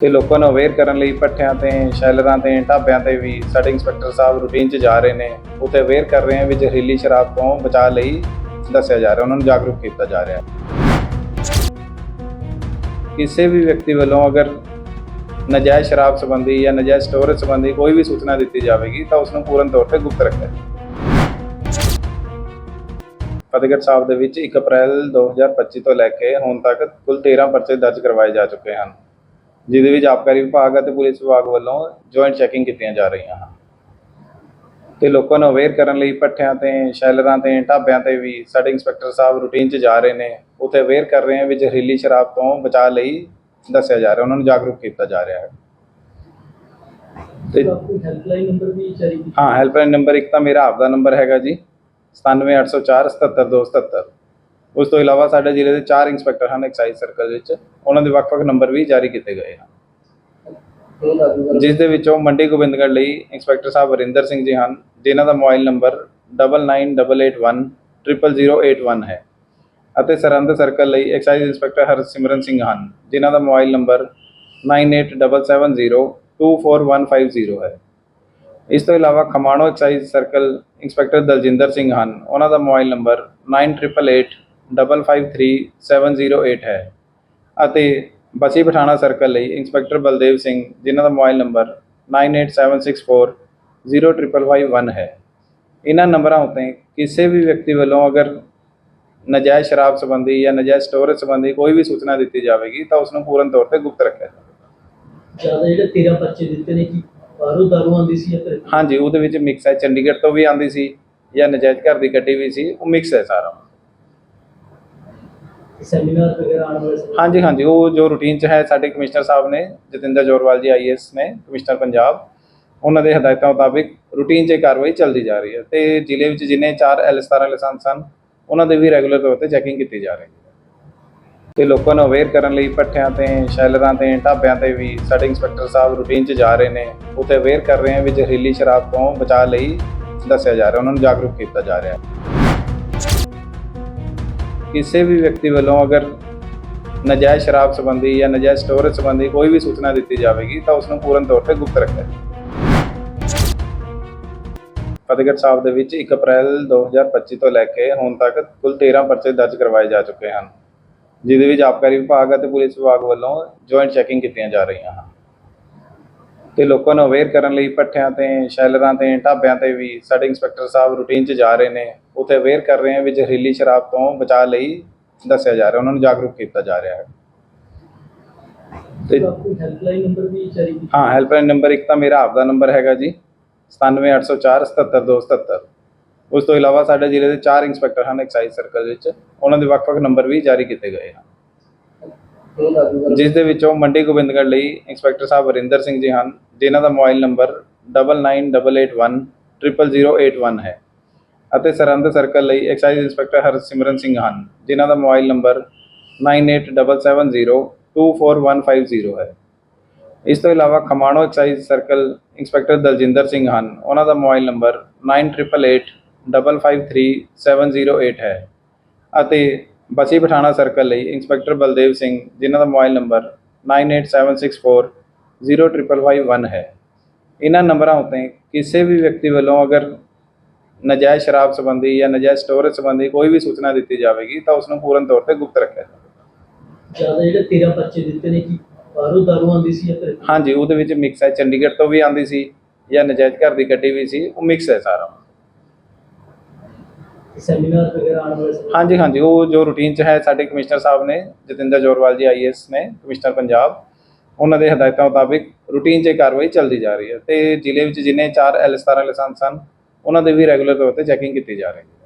ਤੇ ਲੋਕਾਂ ਨੂੰ ਅਵੇਅਰ ਕਰਨ ਲਈ ਪੱਠਿਆਂ ਤੇ, ਸ਼ੈਲਰਾਂ ਤੇ, ਢਾਬਿਆਂ ਤੇ ਵੀ ਸਾਡੇ ਇੰਸਪੈਕਟਰ ਸਾਹਿਬ ਰੂਟੀਨ 'ਚ ਜਾ ਰਹੇ ਨੇ। ਉੱਥੇ ਅਵੇਅਰ ਕਰ ਰਹੇ ਆ ਵੀ ਜ਼ਹਿਰੀਲੀ ਸ਼ਰਾਬ ਤੋਂ ਬਚਾਅ ਲਈ ਦੱਸਿਆ ਜਾ ਰਿਹਾ, ਉਹਨਾਂ ਨੂੰ ਜਾਗਰੂਕ ਕੀਤਾ ਜਾ ਰਿਹਾ। ਕਿਸੇ ਵੀ ਵਿਅਕਤੀ ਵੱਲੋਂ ਅਗਰ ਨਜਾਇਜ਼ ਸ਼ਰਾਬ ਸੰਬੰਧੀ ਜਾਂ ਨਜਾਇਜ਼ ਸਟੋਰੇਜ ਸੰਬੰਧੀ ਕੋਈ ਵੀ ਸੂਚਨਾ ਦਿੱਤੀ ਜਾਵੇਗੀ, ਤਾਂ ਉਸ ਨੂੰ ਪੂਰਨ ਤੌਰ ਤੇ ਗੁਪਤ ਰੱਖਿਆ ਫਤਿਹਗੜ੍ਹ ਸਾਹਿਬ ਦੇ ਵਿੱਚ 1 ਅਪ੍ਰੈਲ 2025 ਤੋਂ ਲੈ ਕੇ ਹੁਣ ਤੱਕ ਕੁੱਲ 13 ਪਰਚੇ ਦਰਜ ਕਰਵਾਏ ਜਾ ਚੁੱਕੇ ਹਨ। ਜਿਹਦੇ ਵਿੱਚ ਆਬਕਾਰੀ ਵਿਭਾਗ ਅਤੇ ਪੁਲਿਸ ਵਿਭਾਗ ਵੱਲੋਂ ਜੁਆਇੰਟ ਚੈਕਿੰਗ ਕੀਤੀਆਂ ਜਾ ਰਹੀਆਂ ਹਨ। ਤੇ ਲੋਕਾਂ ਨੂੰ ਅਵੇਅਰ ਕਰਨ ਲਈ ਪੱਠਿਆਂ ਤੇ ਸ਼ੈਲਰਾਂ ਤੇ ਢਾਬਿਆਂ ਤੇ ਵੀ ਸਾਡੇ ਇੰਸਪੈਕਟਰ ਸਾਹਿਬ ਰੂਟੀਨ 'ਚ ਜਾ ਰਹੇ ਨੇ। ਉੱਥੇ ਅਵੇਅਰ ਕਰ ਰਹੇ ਆ ਵੀ ਜ਼ਹਿਰੀਲੀ ਸ਼ਰਾਬ ਤੋਂ ਬਚਾਅ ਲਈ ਦੱਸਿਆ ਜਾ ਰਿਹਾ ਉਹਨਾਂ ਨੂੰ ਜਾਗਰੂਕ ਕੀਤਾ ਜਾ ਰਿਹਾ ਹੈ। ਤੇ ਹੈਲਪਲਾਈਨ ਨੰਬਰ ਵੀ ਹਾਂ ਹੈਲਪਲਾਈਨ ਨੰਬਰ ਇੱਕ ਤਾਂ ਮੇਰਾ ਆਪ ਦਾ ਨੰਬਰ ਹੈਗਾ ਜੀ 97804 77277 ਉਸ ਤੋਂ ਇਲਾਵਾ ਸਾਡੇ ਜ਼ਿਲ੍ਹੇ ਦੇ ਚਾਰ ਇੰਸਪੈਕਟਰ ਹਨ ਐਕਸਾਈਜ਼ ਸਰਕਲ ਵਿੱਚ। ਉਹਨਾਂ ਦੇ ਵੱਖ-ਵੱਖ ਨੰਬਰ ਵੀ ਜਾਰੀ ਕੀਤੇ ਗਏ ਹਨ। ਜਿਸ ਦੇ ਵਿੱਚੋਂ ਮੰਡੀ ਗੋਬਿੰਦਗੜ੍ਹ ਲਈ ਇੰਸਪੈਕਟਰ ਸਾਹਿਬ ਵਰਿੰਦਰ ਸਿੰਘ ਜੀ ਹਨ। ਜਿਨ੍ਹਾਂ ਦਾ ਮੋਬਾਈਲ ਨੰਬਰ 9988100081 ਹੈ। ਅਤੇ ਸਰਹੰਦ ਸਰਕਲ ਲਈ ਐਕਸਾਈਜ਼ ਇੰਸਪੈਕਟਰ ਹਰਸਿਮਰਨ ਸਿੰਘ ਹਨ। ਜਿਨ੍ਹਾਂ ਦਾ ਮੋਬਾਈਲ ਨੰਬਰ 9877024150 ਹੈ। ਇਸ ਤੋਂ ਇਲਾਵਾ Khamano excise circle inspector Daljinder Singh ਹਨ। ਉਹਨਾਂ ਦਾ ਮੋਬਾਈਲ ਨੰਬਰ 9888553708 ਹੈ। ਅਤੇ ਬਸੀ ਪਠਾਣਾ ਸਰਕਲ ਲਈ ਇੰਸਪੈਕਟਰ ਬਲਦੇਵ ਸਿੰਘ ਜਿਨ੍ਹਾਂ ਦਾ ਮੋਬਾਈਲ ਨੰਬਰ 9876405551 ਹੈ। ਇਹਨਾਂ ਨੰਬਰਾਂ ਉੱਤੇ ਕਿਸੇ ਵੀ ਵਿਅਕਤੀ ਵੱਲੋਂ ਅਗਰ ਨਜਾਇਜ਼ ਸ਼ਰਾਬ ਸੰਬੰਧੀ ਜਾਂ ਨਜਾਇਜ਼ ਸਟੋਰੇਜ ਸੰਬੰਧੀ ਕੋਈ ਵੀ ਸੂਚਨਾ ਦਿੱਤੀ ਜਾਵੇਗੀ ਤਾਂ ਉਸ ਨੂੰ ਪੂਰਨ ਤੌਰ ਤੇ ਗੁਪਤ ਰੱਖਿਆ ਜਾਵੇਗਾ। ਜ਼ਿਆਦਾ ਜਿਹੜੇ 13 ਪਰਚੇ ਦਿੱਤੇ ਨੇ ਕਿ ਬਾਹਰੋਂ ਦਾਰੂ ਆਉਂਦੀ ਸੀ ਜਾਂ ਫਿਰ ਹਾਂਜੀ ਉਹਦੇ ਵਿੱਚ ਮਿਕਸ ਹੈ। ਚੰਡੀਗੜ੍ਹ ਤੋਂ ਵੀ ਆਂਦੀ ਸੀ ਜਾਂ ਨਜਾਇਜ਼ ਘਰ ਦੀ ਗੱਡੀ ਵੀ ਸੀ ਉਹ ਮਿਕਸ ਹੈ ਸਾਰਾ। ਸੈਮੀਨਾਰ ਵਗੈਰਾ ਆਉਣ ਵਾਲੇ ਸਮੇਂ ਹਾਂਜੀ ਹਾਂਜੀ। ਉਹ ਜੋ ਰੂਟੀਨ ਚ ਹੈ, ਸਾਡੇ ਕਮਿਸ਼ਨਰ ਸਾਹਿਬ ਨੇ, ਜਤਿੰਦਰ ਜੋਰਵਾਲ ਜੀ ਆਈਐਸ ਨੇ, ਕਮਿਸ਼ਨਰ ਪੰਜਾਬ, ਉਹਨਾਂ ਦੇ ਹਦਾਇਤਾਂ ਮੁਤਾਬਿਕ ਰੂਟੀਨ 'ਚ ਇਹ ਕਾਰਵਾਈ ਚੱਲਦੀ ਜਾ ਰਹੀ ਹੈ ਤੇ ਜ਼ਿਲ੍ਹੇ ਵਿੱਚ ਜਿੰਨੇ ਚਾਰ ਐਲ 17 ਲਾਇਸੈਂਸ ਹਨ, ਉਹਨਾਂ ਦੇ ਵੀ ਰੈਗੂਲਰ ਤੌਰ ਤੇ ਚੈਕਿੰਗ ਕੀਤੀ ਜਾ ਰਹੀ ਹੈ। ਤੇ ਲੋਕਾਂ ਨੂੰ ਅਵੇਅਰ ਕਰਨ ਲਈ ਪੱਠਿਆਂ ਤੇ, ਸ਼ੈਲਰਾਂ ਤੇ, ਢਾਬਿਆਂ ਤੇ ਵੀ ਸਾਡੇ ਇੰਸਪੈਕਟਰ ਸਾਹਿਬ ਰੂਟੀਨ 'ਚ ਜਾ ਰਹੇ ਨੇ। ਉੱਥੇ ਅਵੇਅਰ ਕਰ ਰਹੇ ਆ ਵੀ ਜ਼ਹਿਰੀਲੀ ਸ਼ਰਾਬ ਤੋਂ ਬਚਾਅ ਲਈ ਦੱਸਿਆ ਜਾ ਰਿਹਾ, ਉਹਨਾਂ ਨੂੰ ਜਾਗਰੂਕ ਕੀਤਾ ਜਾ ਰਿਹਾ ਹੈ। ਕਿਸੇ ਵੀ ਵਿਅਕਤੀ ਵੱਲੋਂ ਅਗਰ ਨਜਾਇਜ਼ ਸ਼ਰਾਬ ਸੰਬੰਧੀ ਜਾਂ ਨਜਾਇਜ਼ ਸਟੋਰੇਜ ਸੰਬੰਧੀ ਕੋਈ ਵੀ ਸੂਚਨਾ ਦਿੱਤੀ ਜਾਵੇਗੀ, ਤਾਂ ਉਸ ਨੂੰ ਪੂਰਨ ਤੌਰ ਤੇ ਗੁਪਤ ਰੱਖਿਆ ਜਾਵੇਗਾ। ਫਤਿਹਗੜ੍ਹ ਸਾਹਿਬ ਦੇ ਵਿੱਚ 1 ਅਪ੍ਰੈਲ 2025 ਤੋਂ ਲੈ ਕੇ ਹੁਣ ਤੱਕ ਕੁੱਲ 13 ਪਰਚੇ ਦਰਜ ਕਰਵਾਏ ਜਾ ਚੁੱਕੇ ਹਨ, ਜਿਹਦੇ ਵਿੱਚ ਆਬਕਾਰੀ ਵਿਭਾਗ ਅਤੇ ਪੁਲਿਸ ਵਿਭਾਗ ਵੱਲੋਂ ਜੁਆਇੰਟ ਚੈਕਿੰਗ ਕੀਤੀਆਂ ਜਾ ਰਹੀਆਂ ਹਨ। ਤੇ ਲੋਕਾਂ ਨੂੰ ਅਵੇਅਰ ਕਰਨ ਲਈ ਪੱਠਿਆਂ ਤੇ ਸ਼ੈਲਰਾਂ ਤੇ ਢਾਬਿਆਂ ਤੇ ਵੀ ਸਾਡੇ ਇੰਸਪੈਕਟਰ ਸਾਹਿਬ ਰੂਟੀਨ 'ਚ ਜਾ ਰਹੇ ਨੇ। ਉੱਥੇ ਅਵੇਅਰ ਕਰ ਰਹੇ ਆ ਵੀ ਜ਼ਹਿਰੀਲੀ ਸ਼ਰਾਬ ਤੋਂ ਬਚਾਅ ਲਈ ਦੱਸਿਆ ਜਾ ਰਿਹਾ ਉਹਨਾਂ ਨੂੰ ਜਾਗਰੂਕ ਕੀਤਾ ਜਾ ਰਿਹਾ ਹੈ। ਤੇ ਆਪਣੀ ਹੈਲਪਲਾਈਨ ਨੰਬਰ ਵੀ ਜਾਰੀ ਕੀਤਾ ਹਾਂ ਹੈਲਪਲਾਈਨ ਨੰਬਰ ਇੱਕ ਤਾਂ ਮੇਰਾ ਆਪ ਦਾ ਨੰਬਰ ਹੈਗਾ ਜੀ 97804 77277 ਉਸ ਤੋਂ ਇਲਾਵਾ ਸਾਡੇ ਜ਼ਿਲ੍ਹੇ ਦੇ ਚਾਰ ਇੰਸਪੈਕਟਰ ਹਨ ਐਕਸਾਈਜ਼ ਸਰਕਲ ਵਿੱਚ। ਉਹਨਾਂ ਦੇ ਵੱਖ-ਵੱਖ ਨੰਬਰ ਵੀ ਜਾਰੀ ਕੀਤੇ ਗਏ ਹਨ। ਜਿਸ ਦੇ ਵਿੱਚੋਂ ਮੰਡੀ ਗੋਬਿੰਦਗੜ੍ਹ ਲਈ ਇੰਸਪੈਕਟਰ ਸਾਹਿਬ ਵਰਿੰਦਰ ਸਿੰਘ ਜੀ ਹਨ, ਜਿਨ੍ਹਾਂ ਦਾ ਮੋਬਾਈਲ ਨੰਬਰ 9988100081 ਹੈ। ਅਤੇ ਸਰਹੰਦ ਸਰਕਲ ਲਈ ਐਕਸਾਈਜ਼ ਇੰਸਪੈਕਟਰ ਹਰਸਿਮਰਨ ਸਿੰਘ ਹਨ, ਜਿਨ੍ਹਾਂ ਦਾ ਮੋਬਾਈਲ ਨੰਬਰ 9877024150 ਹੈ। ਇਸ ਤੋਂ ਇਲਾਵਾ Khamano excise circle inspector Daljinder Singh ਹਨ, ਉਹਨਾਂ ਦਾ ਮੋਬਾਈਲ ਨੰਬਰ 9888553708 ਹੈ। ਅਤੇ ਬਸੀ ਪਠਾਣਾ ਸਰਕਲ ਲਈ ਇੰਸਪੈਕਟਰ ਬਲਦੇਵ ਸਿੰਘ ਜਿਨ੍ਹਾਂ ਦਾ ਮੋਬਾਈਲ ਨੰਬਰ 9876405551 ਹੈ। ਇਹਨਾਂ ਨੰਬਰਾਂ ਉੱਤੇ ਕਿਸੇ ਵੀ ਵਿਅਕਤੀ ਵੱਲੋਂ ਅਗਰ ਨਜਾਇਜ਼ ਸ਼ਰਾਬ ਸੰਬੰਧੀ ਜਾਂ ਨਜਾਇਜ਼ ਸਟੋਰੇਜ ਸੰਬੰਧੀ ਕੋਈ ਵੀ ਸੂਚਨਾ ਦਿੱਤੀ ਜਾਵੇਗੀ ਤਾਂ ਉਸ ਨੂੰ ਪੂਰਨ ਤੌਰ ਤੇ ਗੁਪਤ ਰੱਖਿਆ ਜਾਵੇਗਾ। ਜ਼ਿਆਦਾ ਜਿਹੜੇ 13 ਪਰਚੇ ਦਿੱਤੇ ਨੇ ਕਿ ਬਾਹਰੋਂ ਦਾਰੂ ਆਉਂਦੀ ਸੀ ਜਾਂ ਹਾਂਜੀ ਉਹਦੇ ਵਿੱਚ ਮਿਕਸ ਹੈ। ਚੰਡੀਗੜ੍ਹ ਤੋਂ ਵੀ ਆਂਦੀ ਸੀ ਜਾਂ ਨਜਾਇਜ਼ ਘਰ ਦੀ ਗੱਡੀ ਵੀ ਸੀ ਉਹ ਮਿਕਸ ਹੈ ਸਾਰਾ। ਸੈਮੀਨਾਰ ਵਗੈਰਾ ਆਉਣ ਵਾਲੇ ਸਮੇਂ? ਹਾਂਜੀ ਹਾਂਜੀ। ਉਹ ਜੋ ਰੂਟੀਨ 'ਚ ਹੈ, ਸਾਡੇ ਕਮਿਸ਼ਨਰ ਸਾਹਿਬ ਨੇ, ਜਤਿੰਦਰ ਜੋਰਵਾਲ ਜੀ ਆਈਐਸ ਨੇ, ਕਮਿਸ਼ਨਰ ਪੰਜਾਬ, ਉਹਨਾਂ ਦੇ ਹਦਾਇਤਾਂ ਮੁਤਾਬਿਕ ਰੂਟੀਨ 'ਚ ਇਹ ਕਾਰਵਾਈ ਚੱਲਦੀ ਜਾ ਰਹੀ ਹੈ। ਤੇ ਜ਼ਿਲ੍ਹੇ ਵਿੱਚ ਜਿੰਨੇ ਚਾਰ ਐਲ 17 ਲਾਇਸੈਂਸ ਹਨ, ਉਹਨਾਂ ਦੇ ਵੀ ਰੈਗੂਲਰ ਤੌਰ ਤੇ ਚੈਕਿੰਗ ਕੀਤੀ ਜਾ ਰਹੀ ਹੈ।